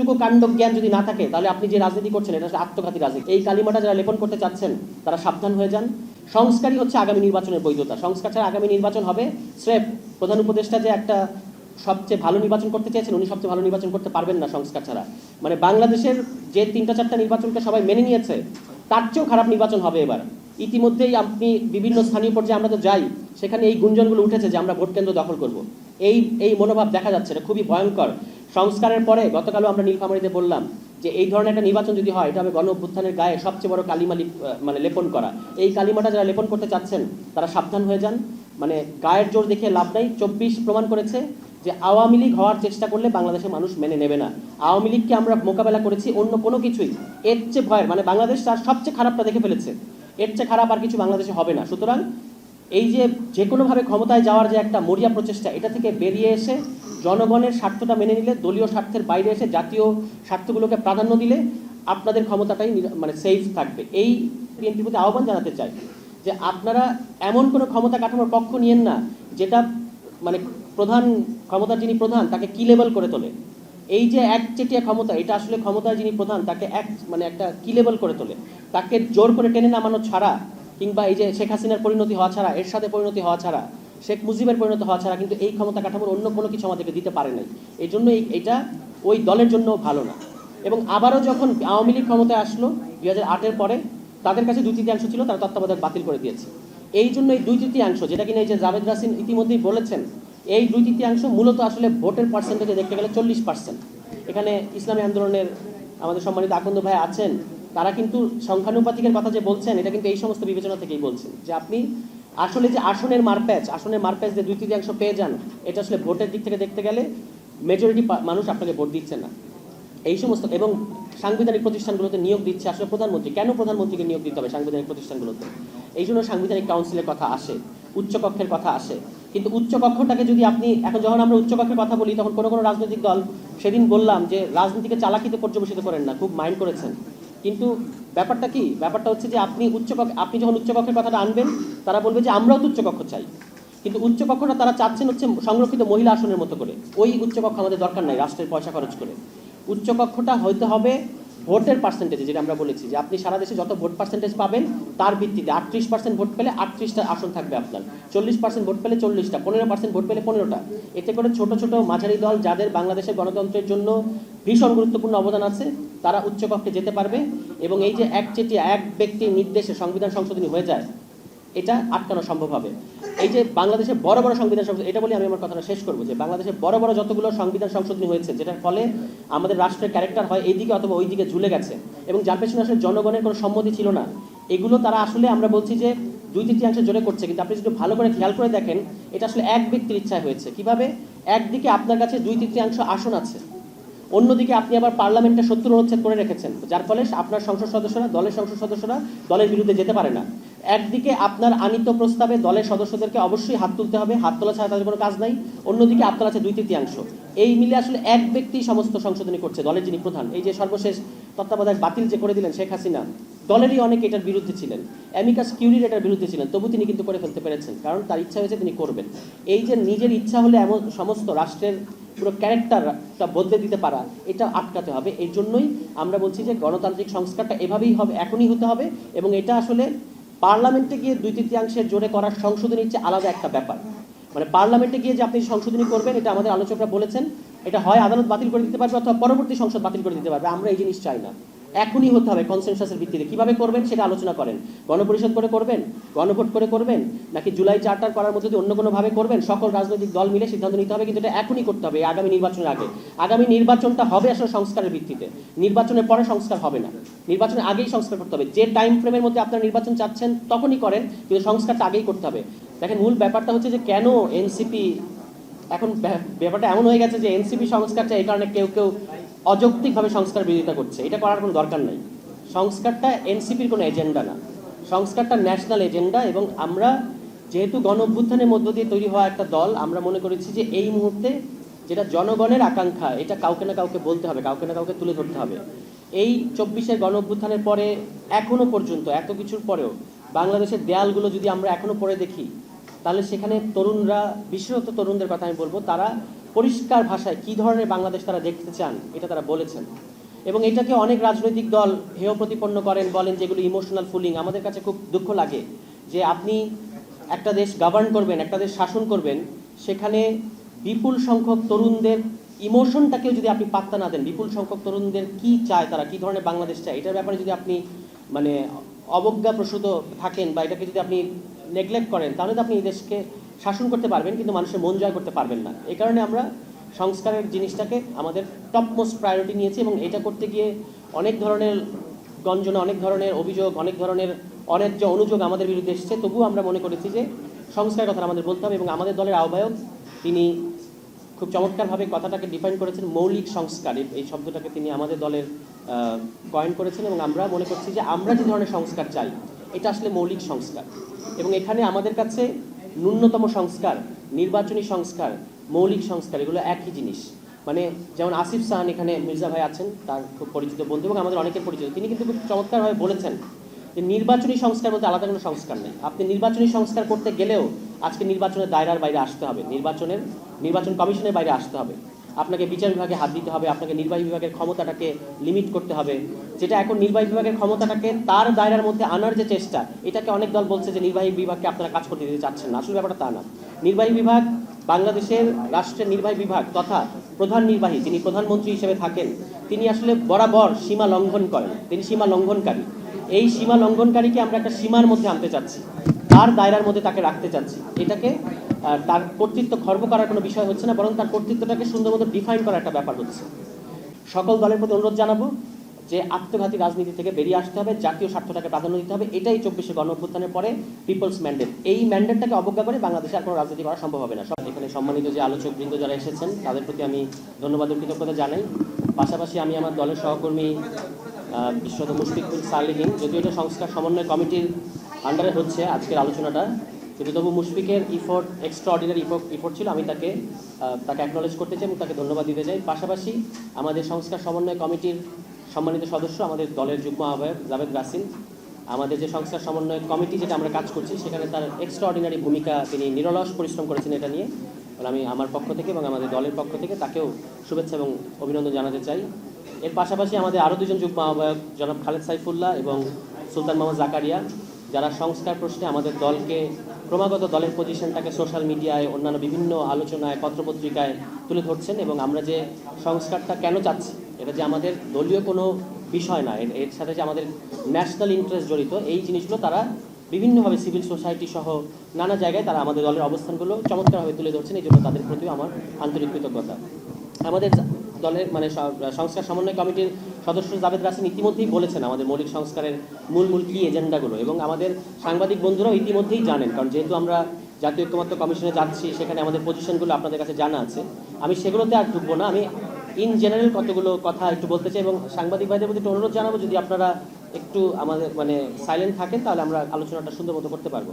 একটুকু কাণ্ড জ্ঞান যদি না থাকে, তাহলে আপনি যে রাজনীতি করছেন, এটা আসলে আত্মঘাতী রাজনীতি। এই কালিমাটা যারা লেপন করতে চাচ্ছেন, তারা সাবধান হয়ে যান। সংস্কারই হচ্ছে আগামী নির্বাচনের বৈধতা। সংস্কার ছাড়া আগামী নির্বাচন হবে স্রেফ প্রধান উপদেষ্টা যে একটা সবচেয়ে ভালো নির্বাচন করতে চেয়েছেন, উনি সবচেয়ে ভালো নির্বাচন করতে পারবেন না সংস্কার ছাড়া। মানে বাংলাদেশের যে তিনটা চারটা নির্বাচনকে সবাই মেনে নিয়েছে, তার চেয়েও খারাপ নির্বাচন হবে এবার। ইতিমধ্যেই আপনি বিভিন্ন স্থানীয় পর্যায়ে আমরা তো যাই, সেখানে এই গুঞ্জনগুলো উঠেছে যে আমরা ভোট কেন্দ্র দখল করব। এই এই মনোভাব দেখা যাচ্ছে এটা খুবই ভয়ঙ্কর। সংস্কারের পরে গতকালও আমরা নীলফামারীতে বললাম যে এই ধরনের একটা নির্বাচন যদি হয়, এটা হবে গণ অভ্যুত্থানের গায়ে সবচেয়ে বড় কালিমা মানে লেপন করা। এই কালিমাটা যারা লেপন করতে চাচ্ছেন, তারা সাবধান হয়ে যান। মানে গায়ের জোর দেখে লাভ নাই। চব্বিশ প্রমাণ করেছে যে আওয়ামী লীগ হওয়ার চেষ্টা করলে বাংলাদেশের মানুষ মেনে নেবে না। আওয়ামী লীগকে আমরা মোকাবেলা করেছি অন্য কোনো কিছুই। এর চেয়ে ভয়ের মানে বাংলাদেশ তার সবচেয়ে খারাপটা দেখে ফেলেছে। এর চেয়ে খারাপ আর কিছু বাংলাদেশে হবে না। সুতরাং এই যে যে কোনোভাবে ক্ষমতায় যাওয়ার যে একটা মরিয়া প্রচেষ্টা, এটা থেকে বেরিয়ে এসে জনগণের স্বার্থটা মেনে নিলে, দলীয় স্বার্থের বাইরে এসে জাতীয় স্বার্থগুলোকে প্রাধান্য দিলে আপনাদের ক্ষমতাটাই মানে সেফ থাকবে। এই বিএনপির প্রতি আহ্বান জানাতে চাই যে আপনারা এমন কোনো ক্ষমতা কাঠামোর পক্ষ নিয়েন না, যেটা মানে প্রধান ক্ষমতার যিনি প্রধান, তাকে কি লেভেল করে তোলে? এই যে একচেটিয়া ক্ষমতা, এটা আসলে ক্ষমতার যিনি প্রধান, তাকে এক মানে একটা কি লেভেল করে তোলে? তাকে জোর করে টেনে নামানো ছাড়া কিংবা এই যে শেখ হাসিনার পরিণতি হওয়া ছাড়া এর সাথে পরিণতি হওয়া ছাড়া, শেখ মুজিবের পরিণতি হওয়া ছাড়া কিন্তু এই ক্ষমতা কাঠামোর অন্য কোনো কিছু আমাদেরকে দিতে পারে নাই। এই জন্য এটা ওই দলের জন্য ভালো না। এবং আবারও যখন আওয়ামী লীগ ক্ষমতায় আসলো দুই হাজার আটের পরে, তাদের কাছে দুই তৃতীয়াংশ ছিল, তারা তত্ত্বাবধায়ক বাতিল করে দিয়েছে। এই জন্য এই দুই তৃতীয়াংশ, যেটা কিনা এই যে জাভেদ রাসিন ইতিমধ্যেই বলেছেন, এই দুই তৃতীয়াংশ মূলত আসলে ভোটের পার্সেন্টেজে দেখতে গেলে চল্লিশ পার্সেন্ট এখানে ইসলামী আন্দোলনের আমাদের সম্মানিত আকন্দ ভাই আছেন তারা কিন্তু সংখ্যানুপাতিকের কথা যে বলছেন, এটা কিন্তু এই সমস্ত বিবেচনা থেকেই বলছেন। যে আপনি আসলে যে আসনের মারপ্যাচ আসনের মারপ্যাচ যে দুই তৃতীয়াংশ পেয়ে যান, এটা আসলে ভোটের দিক থেকে দেখতে গেলে মেজরিটি মানুষ আপনাকে ভোট দিচ্ছে না। এই সমস্ত, এবং সাংবিধানিক প্রতিষ্ঠানগুলোতে নিয়োগ দিচ্ছে আসলে প্রধানমন্ত্রী। কেন প্রধানমন্ত্রীকে নিয়োগ দিতে হবে সাংবিধানিক প্রতিষ্ঠানগুলোতে? এই জন্য সাংবিধানিক কাউন্সিলের কথা আসে, উচ্চকক্ষের কথা আসে। কিন্তু উচ্চকক্ষটাকে যদি আপনি, এখন যখন আমরা উচ্চকক্ষের কথা বলি, তখন কোনো কোনো রাজনৈতিক দল, সেদিন বললাম যে রাজনীতিকে চালাকিতে পর্যবেসিত করেন না, খুব মাইন্ড করেছেন। কিন্তু ব্যাপারটা কি? ব্যাপারটা হচ্ছে যে আপনি উচ্চকক্ষ আপনি যখন উচ্চকক্ষের কথাটা আনবেন, তারা বলবে যে আমরাও তো উচ্চকক্ষ চাই। কিন্তু উচ্চকক্ষটা তারা চাচ্ছেন হচ্ছে সংরক্ষিত মহিলা আসনের মতো করে। ওই উচ্চকক্ষ আমাদের দরকার নাই, রাষ্ট্রের পয়সা খরচ করে। উচ্চকক্ষটা হইতে হবে ভোটের পার্সেন্টেজে যেটা আমরা বলেছি, যে আপনি সারা দেশে যত ভোট পার্সেন্টেজ পাবেন, তার ভিত্তিতে আটত্রিশ পার্সেন্ট ভোট পেলে আটত্রিশটা আসন থাকবে আপনার। চল্লিশ পার্সেন্ট ভোট পেলে চল্লিশটা, পনেরো পার্সেন্ট ভোট পেলে পনেরোটা। এতে করে ছোট ছোট, মাঝারি দল, যাদের বাংলাদেশের গণতন্ত্রের জন্য ভীষণ গুরুত্বপূর্ণ অবদান আছে। তারা উচ্চকক্ষে যেতে পারবে এবং এই যে একচেটিয়া এক ব্যক্তির নির্দেশে সংবিধান সংশোধনী হয়ে যায়, এটা আটকানো সম্ভব হবে। এই যে বাংলাদেশের বড় বড় সংবিধান সংশোধন, এটা বলে আমি আমার কথাটা শেষ করব যে বাংলাদেশের বড় বড় যতগুলো সংবিধান সংশোধনী হয়েছে, যেটার ফলে আমাদের রাষ্ট্রের ক্যারেক্টার হয় এইদিকে অথবা ওইদিকে ঝুলে গেছে এবং যার পেছনে আসলে জনগণের কোনো সম্মতি ছিল না, এগুলো তারা আসলে আমরা বলছি যে দুই তৃতীয়াংশ জোরে করছে। কিন্তু আপনি যদি ভালো করে খেয়াল করে দেখেন, এটা আসলে এক ব্যক্তির ইচ্ছায় হয়েছে। কীভাবে? একদিকে আপনার কাছে দুই তৃতীয়াংশ আসন আছে। অন্যদিকে আপনি আবার পার্লামেন্টে সত্তর অনুচ্ছেদ করে রেখেছেন, যার ফলে আপনার সংসদ সদস্যরা, দলের সংসদ সদস্যরা দলের বিরুদ্ধে যেতে পারে না। একদিকে আপনার আনিত প্রস্তাবে দলের সদস্যদেরকে অবশ্যই হাত তুলতে হবে, হাত তোলা ছাড়া তাদের কোনো কাজ নাই। অন্যদিকে আপনার আছে দুই তৃতীয়াংশ। এই মিলে আসলে এক ব্যক্তি সমস্ত সংশোধনী করছে, দলের যিনি প্রধান। এই যে সর্বশেষ তত্ত্বাবধায়ক বাতিল যে করে দিলেন শেখ হাসিনা, দলেরই অনেকে এটার বিরুদ্ধে ছিলেন। অ্যামিকাস কিউরির এটার বিরুদ্ধে ছিলেন, তবু তিনি কিন্তু করে ফেলতে পেরেছেন, কারণ তার ইচ্ছা হয়েছে তিনি করবেন। এই যে নিজের ইচ্ছা হলে এমন সমস্ত রাষ্ট্রের পুরো ক্যারেক্টারটা বদলে দিতে পারা, এটা আটকাতে হবে। এর জন্যই আমরা বলছি যে গণতান্ত্রিক সংস্কারটা এভাবেই হবে, এখনই হতে হবে এবং এটা আসলে পার্লামেন্টে গিয়ে দুই তৃতীয়াংশের জোরে করার সংশোধনী চেয়ে আলাদা একটা ব্যাপার। মানে পার্লামেন্টে গিয়ে যে আপনি সংশোধনী করবেন, এটা আমাদের আলোচকরা বলেছেন, এটা হয় আদালত বাতিল করে দিতে পারবে অথবা পরবর্তী সংসদ বাতিল করে দিতে পারবে, আমরা এই জিনিস চাই না। এখনই হতে হবে কনসেনসাসের ভিত্তিতে। কীভাবে করবেন সেটা আলোচনা করেন। গণপরিষদ করে করবেন? গণভোট করে করবেন? নাকি জুলাই চার্টার করার মধ্যে অন্য কোনোভাবে করবেন, সকল রাজনৈতিক দল মিলে সিদ্ধান্ত নিতে হবে, কিন্তু এটা এখনই করতে হবে আগামী নির্বাচনের আগে। আগামী নির্বাচনটা হবে আসলে সংস্কারের ভিত্তিতে। নির্বাচনের পরে সংস্কার হবে না। নির্বাচনের আগেই সংস্কার করতে হবে। যে টাইম ফ্রেমের মধ্যে আপনারা নির্বাচন চাচ্ছেন, তখনই করেন, কিন্তু সংস্কারটা আগেই করতে হবে। দেখেন, মূল ব্যাপারটা হচ্ছে যে কেন এনসিপি এখন ব্যা- ব্যাপারটা এমন হয়ে গেছে যে এনসিপি সংস্কারটা এই কারণে কেউ কেউ অযৌক্তিকভাবে সংস্কার বিরোধিতা করছে। এটা করার কোনো দরকার নেই। সংস্কারটা এনসিপির কোনো এজেন্ডা না। সংস্কারটা ন্যাশনাল এজেন্ডা এবং আমরা যেহেতু গণ অভ্যুত্থানের মধ্য দিয়ে তৈরি হওয়া একটা দল, আমরা মনে করেছি যে এই মুহূর্তে যেটা জনগণের আকাঙ্ক্ষা, এটা কাউকে না কাউকে বলতে হবে, কাউকে না কাউকে তুলে ধরতে হবে। এই চব্বিশের গণ অভ্যুত্থানের পরে, এখনও পর্যন্ত, এত কিছুর পরেও, বাংলাদেশের দেয়ালগুলো যদি আমরা এখনও পরে দেখি, তাহলে সেখানে তরুণরা, বিশেষত তরুণদের কথা আমি বলব, তারা পরিষ্কার ভাষায় কী ধরনের বাংলাদেশ তারা দেখতে চান, এটা তারা বলেছেন। এবং এটাকে অনেক রাজনৈতিক দল হেয় প্রতিপন্ন করেন, বলেন যেগুলো ইমোশনাল ফুলিং আমাদের কাছে খুব দুঃখ লাগে যে আপনি একটা দেশ গভর্ন করবেন, একটা দেশ শাসন করবেন, সেখানে বিপুল সংখ্যক তরুণদের ইমোশনটাকেও যদি আপনি পাত্তা না দেন, বিপুল সংখ্যক তরুণদের কি চায় তারা, কি ধরনের বাংলাদেশ চায়, এটার ব্যাপারে যদি আপনি মানে অবজ্ঞাপ্রসূত থাকেন বা এটাকে যদি আপনি নেগলেক্ট করেন, তাহলে তো আপনি এই দেশকে শাসন করতে পারবেন, কিন্তু মানুষের মন জয় করতে পারবেন না। এই কারণে আমরা সংস্কারের জিনিসটাকে আমাদের টপ মোস্ট প্রায়োরিটি নিয়েছি এবং এটা করতে গিয়ে অনেক ধরনের গঞ্জনা, অনেক ধরনের অভিযোগ, অনেক ধরনের অন্যায্য অনুযোগ আমাদের বিরুদ্ধে এসেছে। তবুও আমরা মনে করেছি যে সংস্কারের কথা আমাদের বলতে হবে এবং আমাদের দলের আহ্বায়ক তিনি খুব চমৎকারভাবে কথাটাকে ডিফাইন করেছেন, মৌলিক সংস্কার। এই শব্দটাকে তিনি আমাদের দলের কয়েন করেছেন এবং আমরা মনে করছি যে আমরা যে ধরনের সংস্কার চাই, এটা আসলে মৌলিক সংস্কার। এবং এখানে আমাদের কাছে ন্যূনতম সংস্কার, নির্বাচনী সংস্কার, মৌলিক সংস্কার, এগুলো একই জিনিস। মানে যেমন আসিফ সাহান এখানে মির্জা ভাই আছেন, তার খুব পরিচিত বন্ধু এবং আমাদের অনেকের পরিচিত। তিনি কিন্তু খুব চমৎকারভাবে বলেছেন যে নির্বাচনী সংস্কার বলতে আলাদা কোনো সংস্কার নেই। আপনি নির্বাচনী সংস্কার করতে গেলেও আজকে নির্বাচনের দায়রার বাইরে আসতে হবে। নির্বাচনের, নির্বাচন কমিশনের বাইরে আসতে হবে। আপনাকে বিচার বিভাগে হাত দিতে হবে, আপনাকে নির্বাহী বিভাগের ক্ষমতাটাকে লিমিট করতে হবে। যেটা এখন নির্বাহী বিভাগের ক্ষমতাটাকে তার দায়রার মধ্যে আনার যে চেষ্টা, এটাকে অনেক দল বলছে যে নির্বাহী বিভাগকে আপনারা কাজ করতে দিতে চাচ্ছেন না। আসলে ব্যাপারটা তা না। নির্বাহী বিভাগ বাংলাদেশের রাষ্ট্রের নির্বাহী বিভাগ তথা প্রধান নির্বাহী যিনি প্রধানমন্ত্রী হিসেবে থাকেন, তিনি আসলে বরাবর সীমা লঙ্ঘন করেন। তিনি সীমা লঙ্ঘনকারী। এই সীমা লঙ্ঘনকারীকে আমরা একটা সীমার মধ্যে আনতে চাচ্ছি। তার দায়রার মধ্যে তাকে রাখতে চাচ্ছি। এটাকে তার কর্তৃত্ব খর্ব করার কোনো বিষয় হচ্ছে না, বরং তার কর্তৃত্বটাকে সুন্দর মতো ডিফাইন করার একটা ব্যাপার হচ্ছে। সকল দলের প্রতি অনুরোধ জানাব যে আত্মঘাতী রাজনীতি থেকে বেরিয়ে আসতে হবে, জাতীয় স্বার্থটাকে প্রাধান্য দিতে হবে, এটাই চব্বিশে গণ অভ্যুত্থানের পরে পিপলস ম্যান্ডেট এই ম্যান্ডেটটাকে অবজ্ঞা করে বাংলাদেশে আর কোনো রাজনীতি করা সম্ভব হবে না। সব এখানে সম্মানিত যে আলোচক বৃন্দ যারা এসেছেন, তাদের প্রতি আমি ধন্যবাদ কৃতজ্ঞতা জানাই। পাশাপাশি আমি আমার দলের সহকর্মী বিশ্বত মুশফিকুল সালেহীন, যদিও এটা সংস্কার সমন্বয় কমিটির আন্ডারে হচ্ছে আজকের আলোচনাটা কিন্তু তবু মুশফিকের ইফোর্ট এক্সট্রা অর্ডিনারি ইফোর্ট ছিল, আমি তাকে তাকে অ্যাকনোলেজ করতে চাই এবং তাকে ধন্যবাদ দিতে চাই। পাশাপাশি আমাদের সংস্কার সমন্বয় কমিটির সম্মানিত সদস্য আমাদের দলের যুগ্ম আহ্বায়ক জাভেদ রাসিন আমাদের যে সংস্কার সমন্বয় কমিটি যেটা আমরা কাজ করছি, সেখানে তার এক্সট্রা অর্ডিনারি ভূমিকা তিনি নিরলস পরিশ্রম করেছেন এটা নিয়ে। আমি আমার পক্ষ থেকে এবং আমাদের দলের পক্ষ থেকে তাকেও শুভেচ্ছা এবং অভিনন্দন জানাতে চাই। এর পাশাপাশি আমাদের আরও দুজন যুগ্ম আহ্বায়ক, জনাব খালেদ সাইফুল্লাহ এবং সুলতান মোহাম্মদ জাকারিয়া। যারা সংস্কার প্রশ্নে আমাদের দলকে, ক্রমাগত দলের পজিশনটাকে সোশ্যাল মিডিয়ায় অন্যান্য বিভিন্ন আলোচনায়, পত্রপত্রিকায় তুলে ধরছেন এবং আমরা যে সংস্কারটা কেন চাচ্ছি, এটা যে আমাদের দলীয় কোনো বিষয় না, এর- সাথে যে আমাদের ন্যাশনাল ইন্টারেস্ট জড়িত, এই জিনিসগুলো তারা বিভিন্নভাবে সিভিল সোসাইটি সহ নানা জায়গায় তারা আমাদের দলের অবস্থানগুলো চমৎকারভাবে তুলে ধরছেন, এই জন্য তাদের প্রতিও আমার আন্তরিক কৃতজ্ঞতা। আমাদের দলের মানে সংস্কার সমন্বয় কমিটির সদস্য জাভেদ রাসিন ইতিমধ্যেই বলেছেন আমাদের মৌলিক সংস্কারের মূল মূল কী এজেন্ডাগুলো এবং আমাদের সাংবাদিক বন্ধুরাও ইতিমধ্যেই জানেন, কারণ যেহেতু আমরা জাতীয় ঐক্যমত্য কমিশনে যাচ্ছি, সেখানে আমাদের পজিশনগুলো আপনাদের কাছে জানা আছে। আমি সেগুলোতে আর ঢুকবো না। আমি ইন জেনারেল কতগুলো কথা একটু বলতে চাই এবং সাংবাদিক ভাইদের প্রতি একটু অনুরোধ জানাব, যদি আপনারা একটু আমাদের মানে সাইলেন্ট থাকেন, তাহলে আমরা আলোচনাটা সুন্দর মতো করতে পারব।